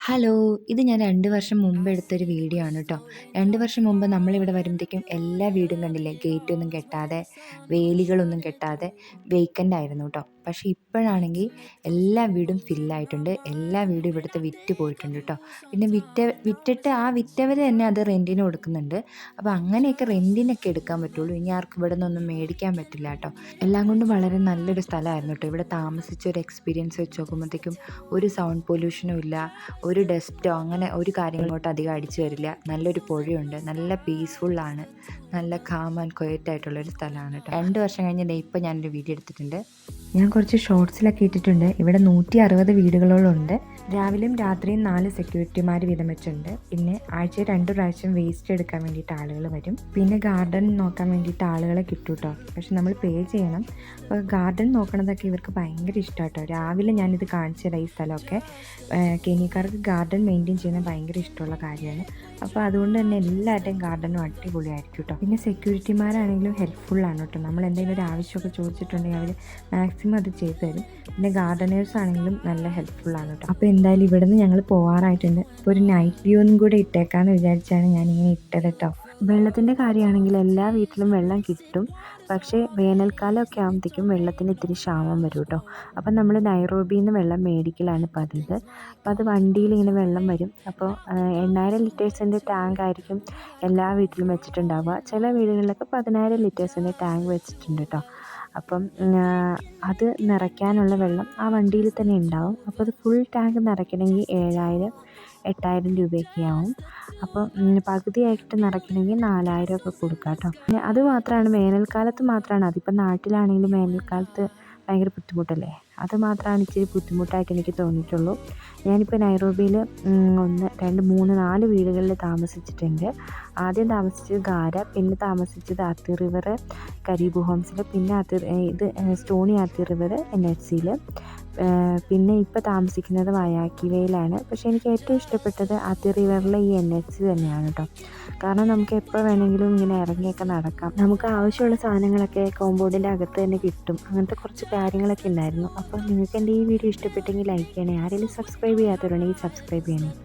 Hello! ഇത് ഞാൻ രണ്ട് വർഷം മുമ്പ് എടുത്തൊരു വീഡിയോ ആണ് കേട്ടോ രണ്ട് വർഷം മുമ്പ് നമ്മളിവിടെ വരുമ്പോഴത്തേക്കും എല്ലാ വീടും കണ്ടില്ലേ ഗേറ്റൊന്നും കെട്ടാതെ, വേലികളൊന്നും കെട്ടാതെ വേക്കന്റ് ആയിരുന്നു കേട്ടോ പക്ഷേ ഇപ്പോഴാണെങ്കിൽ എല്ലാ വീടും ഫില്ലായിട്ടുണ്ട്. എല്ലാ വീടും ഇവിടുത്തെ വിറ്റ് പോയിട്ടുണ്ട് കേട്ടോ പിന്നെ വിറ്റ വിറ്റിട്ട് ആ വിറ്റവർ തന്നെ അത് റെന്റിന് കൊടുക്കുന്നുണ്ട്. അപ്പോൾ അങ്ങനെയൊക്കെ റെന്റിനൊക്കെ എടുക്കാൻ പറ്റുള്ളൂ. ഇനി ആർക്കും ഇവിടെ നിന്നൊന്നും മേടിക്കാൻ പറ്റില്ല കേട്ടോ എല്ലാം കൊണ്ടും വളരെ നല്ലൊരു സ്ഥലമായിരുന്നു കേട്ടോ ഇവിടെ താമസിച്ച ഒരു എക്സ്പീരിയൻസ് വെച്ച് നോക്കുമ്പോഴത്തേക്കും ഒരു സൗണ്ട് പൊല്യൂഷനും ഇല്ല. ഒരു ഡസ്റ്റോ അങ്ങനെ ഒരു കാര്യങ്ങളും ഇങ്ങോട്ട് അധികം അടിച്ചു വരില്ല. നല്ലൊരു പുഴയുണ്ട്. നല്ല പീസ്ഫുള്ളാണ്. നല്ല കാം ആൻഡ് ക്വയറ്റ് ആയിട്ടുള്ളൊരു സ്ഥലമാണ് കേട്ടോ രണ്ട് വർഷം കഴിഞ്ഞ് ഇപ്പം ഞാനൊരു വീഡിയോ എടുത്തിട്ടുണ്ട്. ഞാൻ കുറച്ച് ഷോർട്സിലൊക്കെ ഇട്ടിട്ടുണ്ട്. ഇവിടെ നൂറ്റി അറുപത് വീടുകളോളുണ്ട് രാവിലെയും രാത്രിയും നാല് സെക്യൂരിറ്റിമാർ വീതം വെച്ചിട്ടുണ്ട് പിന്നെ ആഴ്ചയിൽ രണ്ട് പ്രാവശ്യം വേസ്റ്റ് എടുക്കാൻ വേണ്ടിയിട്ട് ആളുകൾ വരും. പിന്നെ ഗാർഡൻ നോക്കാൻ വേണ്ടിയിട്ട് ആളുകളെ കിട്ടും കേട്ടോ പക്ഷെ നമ്മൾ പേ ചെയ്യണം. അപ്പോൾ ഗാർഡൻ നോക്കണതൊക്കെ ഇവർക്ക് ഭയങ്കര ഇഷ്ടമാണ് ട്ടോ. രാവിലെ ഞാനിത് കാണിച്ചു ഈ സ്ഥലമൊക്കെ. ഗാർഡൻ മെയിന്റെയിൻ ചെയ്യുന്നത് ഭയങ്കര ഇഷ്ടമുള്ള കാര്യമാണ്. അപ്പോൾ അതുകൊണ്ട് തന്നെ എല്ലാവരുടെയും ഗാർഡനും അടിപൊളിയായിരിക്കും കേട്ടോ പിന്നെ സെക്യൂരിറ്റിമാരാണെങ്കിലും ഹെൽപ്ഫുള്ളാണ് കേട്ടോ നമ്മൾ എന്തെങ്കിലും ഒരു ആവശ്യമൊക്കെ ചോദിച്ചിട്ടുണ്ടെങ്കിൽ അവർ മാക്സിമം അത് ചെയ്തു തരും. പിന്നെ ഗാർഡനേഴ്സ് ആണെങ്കിലും നല്ല ഹെൽപ്ഫുള്ളാണ് കേട്ടോ അപ്പോൾ എന്തായാലും ഇവിടുന്ന് ഞങ്ങൾ പോകാറായിട്ടുണ്ട് അപ്പോൾ ഒരു നൈറ്റ് വ്യൂ ഒന്നും കൂടെ ഇട്ടേക്കാമെന്ന് വിചാരിച്ചാണ് ഞാനിങ്ങനെ ഇട്ടത് ട്ടോ. വെള്ളത്തിന്റെ കാര്യമാണെങ്കിൽ എല്ലാ വീട്ടിലും വെള്ളം കിട്ടും. പക്ഷേ വേനൽക്കാലമൊക്കെ ആകുമ്പോഴത്തേക്കും വെള്ളത്തിന് ഇത്തിരി ക്ഷാമം വരും കേട്ടോ അപ്പം നമ്മൾ നൈറോബിയിൽ നിന്ന് വെള്ളം മേടിക്കലാണ് പതിവ്. അപ്പോൾ അത് വണ്ടിയിൽ ഇങ്ങനെ വെള്ളം വരും. അപ്പോൾ 8000 ലിറ്റേഴ്സിന്റെ ടാങ്ക് ആയിരിക്കും എല്ലാ വീട്ടിലും വെച്ചിട്ടുണ്ടാവുക. ചില വീടുകളിലൊക്കെ പതിനായിരം ലിറ്റേഴ്സിന്റെ ടാങ്ക് വെച്ചിട്ടുണ്ട് ട്ടോ. അപ്പം അത് നിറയ്ക്കാനുള്ള വെള്ളം ആ വണ്ടിയിൽ തന്നെ ഉണ്ടാവും. അപ്പോൾ അത് ഫുൾ ടാങ്ക് നിറയ്ക്കണമെങ്കിൽ 7000 8000 രൂപയൊക്കെ ആവും. അപ്പോൾ പകുതിയായിട്ട് നിറയ്ക്കണമെങ്കിൽ 4000 ഒക്കെ കൊടുക്കാം കേട്ടോ പിന്നെ അത് മാത്രമാണ് വേനൽക്കാലത്ത് മാത്രമാണ് അതിപ്പോൾ നാട്ടിലാണെങ്കിലും വേനൽക്കാലത്ത് ഭയങ്കര ബുദ്ധിമുട്ടല്ലേ. അത് മാത്രമാണ് ഇച്ചിരി ബുദ്ധിമുട്ടായിട്ട് എനിക്ക് തോന്നിയിട്ടുള്ളൂ. ഞാനിപ്പോൾ നൈറോബിയിൽ 1, 2, 3, 4 വീടുകളിൽ താമസിച്ചിട്ടുണ്ട്. ആദ്യം താമസിച്ചത് ഗാര, പിന്നെ താമസിച്ചത് ആത്തി റിവർ കരീബ് ഹോംസിൽ, പിന്നെ അത്തി ഇത് സ്റ്റോണി ആത്തി റിവർ എൻഎച്ചിയിൽ. പിന്നെ ഇപ്പോൾ താമസിക്കുന്നത് വയാക്കിവയിലാണ്. പക്ഷേ എനിക്ക് ഏറ്റവും ഇഷ്ടപ്പെട്ടത് അതി റിവറിലെ ഈ എൻ എച്ച് സി തന്നെയാണ് കേട്ടോ കാരണം നമുക്ക് എപ്പോൾ വേണമെങ്കിലും ഇങ്ങനെ ഇറങ്ങിയൊക്കെ നടക്കാം. നമുക്ക് ആവശ്യമുള്ള സാധനങ്ങളൊക്കെ കോമ്പൗണ്ടിന്റെ അകത്ത് തന്നെ കിട്ടും. അങ്ങനത്തെ കുറച്ച് കാര്യങ്ങളൊക്കെ ഉണ്ടായിരുന്നു. അപ്പോൾ നിങ്ങൾക്ക് എന്റെ ഈ വീഡിയോ ഇഷ്ടപ്പെട്ടെങ്കിൽ ലൈക്ക് ചെയ്യണേ. ആരെങ്കിലും സബ്സ്ക്രൈബ് ചെയ്യാത്തവരുണ്ടെങ്കിൽ സബ്സ്ക്രൈബ് ചെയ്യണേ.